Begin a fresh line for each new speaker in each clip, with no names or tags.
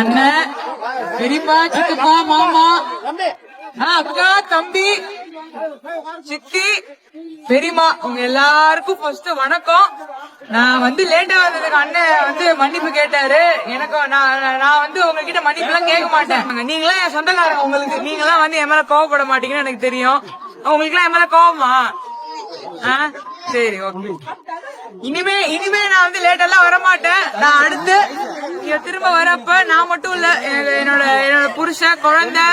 அண்ணன் பெரியப்பா சித்தப்பா மாமா. ஆ, அக்கா தம்பி சித்தி பெரியம்மா உங்க எல்லாருக்கும் ஃபர்ஸ்ட் வணக்கம். நான் வந்து லேட்டா வந்ததுக்கு அண்ணன் வந்து மன்னிப்பு கேட்டாரு. எனக்கும் நான் நான் வந்து உங்ககிட்ட மன்னிப்பு எல்லாம் கேட்க மாட்டேன். நீங்களாம் என் சொந்தக்காரங்க. உங்களுக்கு நீங்களாம் வந்து என் மேல கோவப்பட மாட்டீங்கன்னு எனக்கு தெரியும். உங்களுக்கு எல்லாம் என் மேல கோவமா? ஆ? சரி ஓகே இனிமே இனிமே நான் வந்து லேட் எல்லாம் வர மாட்டேன் நான் அடுத்து திரும்ப வரப்ப நான் மட்டும் இல்ல என்னோட என்னோட புருஷன் குழந்தை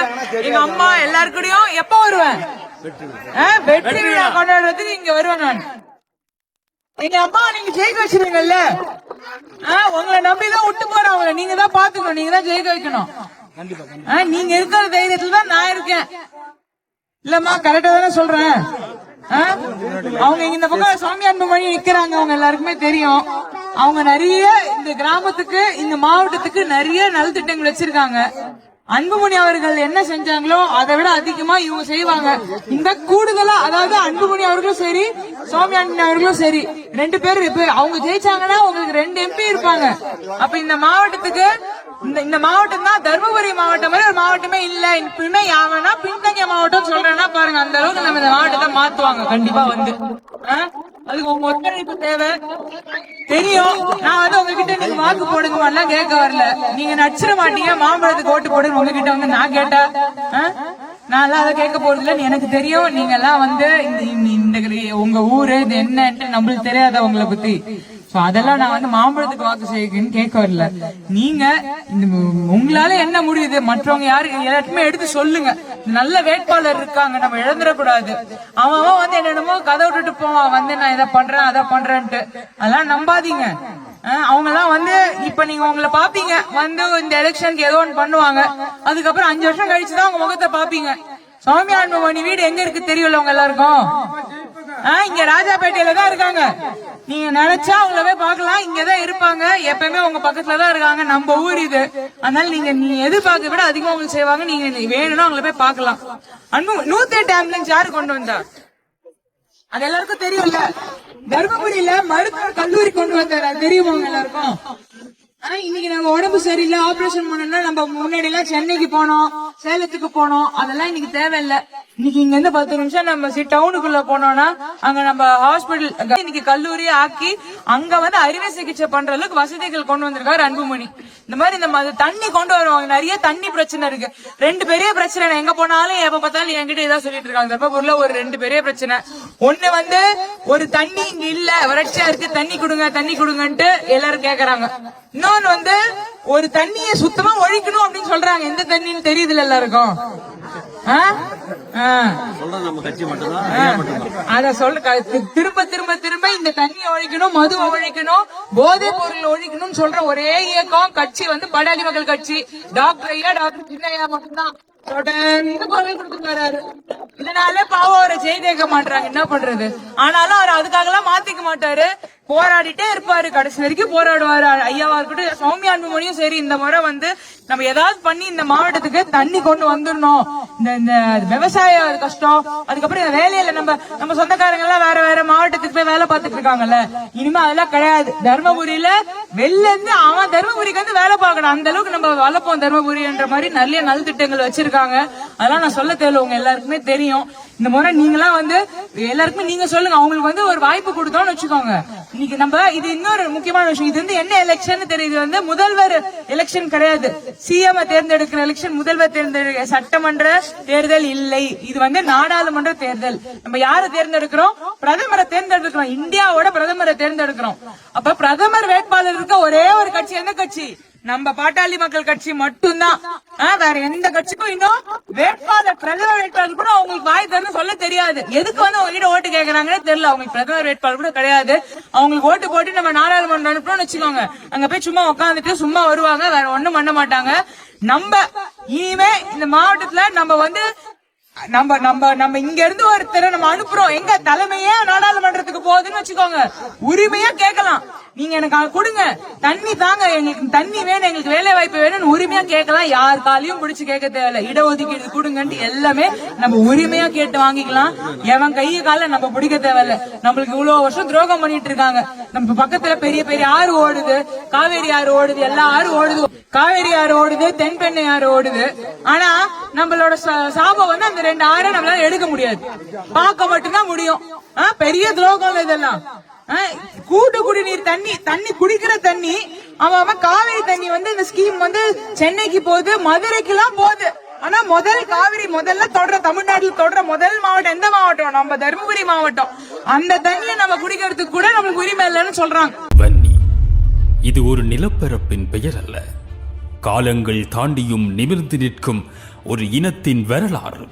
எங்க அம்மா எல்லாரு கூடயும் எப்ப வருவேன்? வெற்றி விழா கொண்டாடுறதுக்கு இங்க வருவேன் நான். எங்க அம்மா நீங்க ஜெயிக்க வச்சிருவீங்கல்ல ஆ, உங்களை நம்பி தான் விட்டு போறேன் அவங்கள நீங்க தான் பாத்துக்கணும். நீங்க தான் ஜெயிக்க வைக்கணும். நீங்க இருக்கிற தைரியத்துல தான் நான் இருக்கேன். இல்லம்மா கரெக்டா தானே சொல்றேன்? அவங்க இந்த பக்கம் சாமியார் மணி நிக்கிறாங்க. அவங்க எல்லாருக்குமே தெரியும். அவங்க நிறைய இந்த கிராமத்துக்கு இந்த மாவட்டத்துக்கு நிறைய நலத்திட்டங்கள் வச்சிருக்காங்க. அன்புமணி அவர்கள் என்ன செஞ்சாங்களோ அதை விட அதிகமா இவங்க செய்வாங்க. இந்த கூடுதலா அதாவது அன்புமணி அவர்களும் சரி சௌமியாண்டி அவர்களும் சரி ரெண்டு பேரும் இப்ப அவங்க ஜெயிச்சாங்கன்னா உங்களுக்கு ரெண்டு எம்பி இருப்பாங்க. அப்ப இந்த மாவட்டத்துக்கு இந்த இந்த மாவட்டம் தான் தருமபுரி மாவட்டம் மாதிரி ஒரு மாவட்டமே இல்ல. இப்பயுமே யாவனா பின்தங்கிய மாவட்டம் சொல்றேன்னா பாருங்க அந்த அளவுக்கு நம்ம இந்த மாவட்டத்தை மாத்துவாங்க. கண்டிப்பா வந்து. ஆ? அதுக்கு உங்க ஒத்துழைப்பு தேவை. தெரியும். நான் வந்து உங்ககிட்ட நீங்க வாக்கு போடுங்க எல்லாம் கேட்க வரல. நீங்க நடிச்சிட மாட்டீங்க மாம்பழத்துக்கு ஓட்டு போடுங்க உங்ககிட்ட வந்து நான் கேட்டா நான் எல்லாம் அதை கேட்க போறது இல்லை எனக்கு தெரியும். நீங்க எல்லாம் வந்து இந்த இந்த- உங்க ஊரு இது என்னன்ட்டு நம்மளுக்கு தெரியாத உங்களை பத்தி. அதெல்லாம் நான் வந்து மாம்பழத்துக்கு வாக்கு செய்யுங்கன்னு கேட்க வரல. நீங்க இந்த உங்களால என்ன முடியுது? மற்றவங்க யாரு? எல்லாருக்குமே எடுத்து சொல்லுங்க. நல்ல வேட்பாளர் இருக்காங்க. நம்ம இழந்துடக்கூடாது. அவன் அவன் வந்து என்னென்னமோ கதை விட்டுட்டு போவான். வந்து நான் இதை பண்றேன் அதை பண்றேன்ட்டு. அதெல்லாம் நம்பாதீங்க. அவங்க எல்லாம் வந்து இப்ப நீங்க உங்களை பாப்பீங்க. வந்து இந்த எலெக்ஷனுக்கு ஏதோ ஒன்று பண்ணுவாங்க. அதுக்கப்புறம் அஞ்சு வருஷம் கழிச்சுதான் உங்க முகத்தை பாப்பீங்க. சௌமியா மணி வீடு எங்க இருக்கு? தெரியல உங்க எல்லாருக்கும்? இங்க ராஜாபேட்டையில தான் இருக்காங்க. நீங்க நினைச்சா அவங்கள போய் பார்க்கலாம். இங்கதான் இருப்பாங்க. எப்பவுமே உங்க பக்கத்துல தான் இருக்காங்க. நம்ம ஊர் இது. அதனால நீங்க நீங்க எதிர்பார்க்க விட அதிகமா உங்களுக்கு செய்வாங்க. நீங்க வேணும்னா அவங்கள போய் பார்க்கலாம். அன்பு நூத்தி எட்டு ஆம்புலன்ஸ் யாரு கொண்டு வந்தா? அது எல்லாருக்கும் தெரியும்ல. தர்மபுரியில மருத்துவ கல்லூரி கொண்டு வந்தாரு. அது தெரியுமாங்க எல்லாருக்கும்? ஆனா இன்னைக்கு நம்ம உடம்பு சரியில்லை. ஆபரேஷன் பண்ணணும்னா நம்ம முன்னாடி எல்லாம் சென்னைக்கு போனோம் சேலத்துக்கு போனோம். அதெல்லாம் இன்னைக்கு தேவையில்லை. இன்னைக்கு இங்க இருந்து பத்து நிமிஷம் நம்ம சி டவுனுக்குள்ள போனோம்னா அங்க நம்ம ஹாஸ்பிட்டல் இன்னைக்கு கல்லூரி ஆக்கி அங்க வந்து அறுவை சிகிச்சை பண்ற அளவுக்கு வசதிகள் கொண்டு வந்திருக்காரு அன்புமணி. இந்த மாதிரி இந்த ம- தண்ணி கொண்டு வருவாங்க. நிறைய தண்ணி பிரச்சனை இருக்கு. ரெண்டு பெரிய பிரச்சனை. எங்க போனாலும் எப்ப பார்த்தாலும் என்கிட்ட இதான் சொல்லிட்டு இருக்காங்க. தர்மபுரியில ஒரு ரெண்டு பெரிய பிரச்சனை. ஒண்ணு வந்து ஒரு தண்ணி இங்க இல்ல. வறட்சியா இருக்கு. தண்ணி கொடுங்க தண்ணி கொடுங்கன்ட்டு எல்லாரும் கேக்குறாங்க. இன்னொன்னு வந்து ஒரு தண்ணிய சுத்தமா ஒழிக்கணும் அப்படின்னு சொல்றாங்க. எந்த தண்ணின்னு தெரியுதுல எல்லாருக்கும்? அத சொல்ல திரும்ப திரும்ப திரும்ப இந்த தண்ணியை ஒழிக்கணும் மது ஒழிக்கணும் போதைப் பொருள் ஒழிக்கணும்னு சொல்ற ஒரே இயக்கம் கட்சி வந்து படாளி மக்கள் கட்சி. டாக்டர் ஐயா டாக்டர் சின்னையா மட்டும்தான். தொடர்ந்து குரல் கொடுத்துட்டு வராரு. இதனால பாவம் அவரை செய்தி கேட்க மாட்டாங்க என்ன பண்றது? ஆனாலும் அவர் அதுக்காக எல்லாம் மாத்திக்க மாட்டாரு. போராடிட்டே இருப்பாரு. கடைசி வரைக்கும் போராடுவாரு. ஐயாவா இருக்கட்டும் சௌமியா அன்புமணியும் சரி இந்த முறை வந்து நம்ம ஏதாவது பண்ணி இந்த மாவட்டத்துக்கு தண்ணி கொண்டு வந்துடணும். இந்த இந்த விவசாயம் கஷ்டம். அதுக்கப்புறம் இந்த வேலையில நம்ம நம்ம சொந்தக்காரங்க எல்லாம் வேற வேற மாவட்டத்துக்கு போய் வேலை பார்த்துட்டு இருக்காங்கல்ல. இனிமே அதெல்லாம் கிடையாது. தர்மபுரியில வெளில இருந்து அவன் தர்மபுரிக்கு வந்து வேலை பார்க்கணும். அந்த அளவுக்கு நம்ம வளர்ப்போம் தர்மபுரின்ற மாதிரி நிறைய நலத்திட்டங்கள் வச்சிருக்காங்க. அதெல்லாம் நான் சொல்ல தேவை உங்க எல்லாருக்குமே தெரியும். இந்த முறை நீங்களாம் வந்து எல்லாருக்குமே நீங்க சொல்லுங்க. அவங்களுக்கு வந்து ஒரு வாய்ப்பு கொடுத்தோம்னு வச்சுக்கோங்க. இன்னைக்கு நம்ம இது இன்னொரு முக்கியமான விஷயம். இது வந்து என்ன எலெக்ஷன் தெரியுது. வந்து முதல்வர் எலெக்ஷன் கிடையாது. சிஎம் தேர்ந்தெடுக்கிற எலெக்ஷன் முதல்வர் தேர்ந்தெடுக்க சட்டமன்ற தேர்தல் இல்லை. இது வந்து நாடாளுமன்ற தேர்தல். நம்ம யாரை தேர்ந்தெடுக்கிறோம்? பிரதமரை தேர்ந்தெடுக்கிறோம். இந்தியாவோட பிரதமரை தேர்ந்தெடுக்கிறோம். அப்ப பிரதமர் வேட்பாளர் இருக்க ஒரே ஒரு கட்சி எந்த கட்சி? நம்ம பாட்டாளி மக்கள் கட்சி மட்டும்தான். வேற எந்த கட்சிக்கும் இன்னும் வேட்பாளர் பிரதமர் வேட்பாளர் கூட அவங்களுக்கு வாய் தரணும் சொல்ல தெரியாது. எதுக்கு வந்து அவங்க கிட்ட ஓட்டு கேக்குறாங்கன்னு தெரியல. அவங்களுக்கு பிரதமர் வேட்பாளர் கூட கிடையாது. அவங்களுக்கு ஓட்டு போட்டு நம்ம நாடாளுமன்றம் அனுப்பணும்னு வச்சுக்கோங்க. அங்க போய் சும்மா உட்காந்துட்டு சும்மா வருவாங்க. வேற ஒண்ணும் பண்ண மாட்டாங்க. நம்ம இனிமே இந்த மாவட்டத்துல நம்ம வந்து நம்ம நம்ம நம்ம இங்க இருந்து ஒருத்தரை நம்ம அனுப்புறோம். எங்க தலைமையே நாடாளுமன்றத்துக்கு போகுதுன்னு வச்சுக்கோங்க. உரிமையா கேட்கலாம். நீங்க எனக்கு கொடுங்க. தண்ணி தாங்க எங்களுக்கு தண்ணி வேணும் எங்களுக்கு வேலை வாய்ப்பு வேணும்னு உரிமையா கேட்கலாம். யார் காலையும் பிடிச்சு கேட்க தேவையில்ல. இடஒதுக்கீடு கொடுங்கன்ட்டு எல்லாமே நம்ம உரிமையா கேட்டு வாங்கிக்கலாம். எவன் கையை கால நம்ம பிடிக்க தேவையில்ல. நம்மளுக்கு இவ்வளவு வருஷம் துரோகம் பண்ணிட்டு இருக்காங்க. நம்ம பக்கத்துல பெரிய பெரிய ஆறு ஓடுது. காவேரி ஆறு ஓடுது. எல்லா ஆறு ஓடுது. காவேரி ஆறு ஓடுது. தென்பெண்ணை ஆறு ஓடுது. ஆனா நம்மளோட சாபம் வந்து அந்த ரெண்டு ஆறை நம்மளால எடுக்க முடியாது. பார்க்க மட்டும்தான் முடியும். பெரிய துரோகம் இதெல்லாம். கூட்டு குடிநீர் தண்ணி தண்ணி குடிக்கிற தண்ணி அவன் அவன் காவேரி தண்ணி வந்து இந்த ஸ்கீம் வந்து சென்னைக்கு போகுது மதுரைக்கு எல்லாம் போகுது. ஆனா முதல் காவிரி முதல்ல தொடர தமிழ்நாட்டில் தொடர முதல் மாவட்டம் எந்த மாவட்டம்? நம்ம தருமபுரி மாவட்டம். அந்த தண்ணியை நம்ம குடிக்கிறதுக்கு கூட நம்மளுக்கு உரிமை இல்லைன்னு சொல்றாங்க.
வன்னி இது ஒரு நிலப்பரப்பின் பெயர் அல்ல. காலங்கள் தாண்டியும் நிமிர்ந்து நிற்கும் ஒரு இனத்தின் வரலாறு.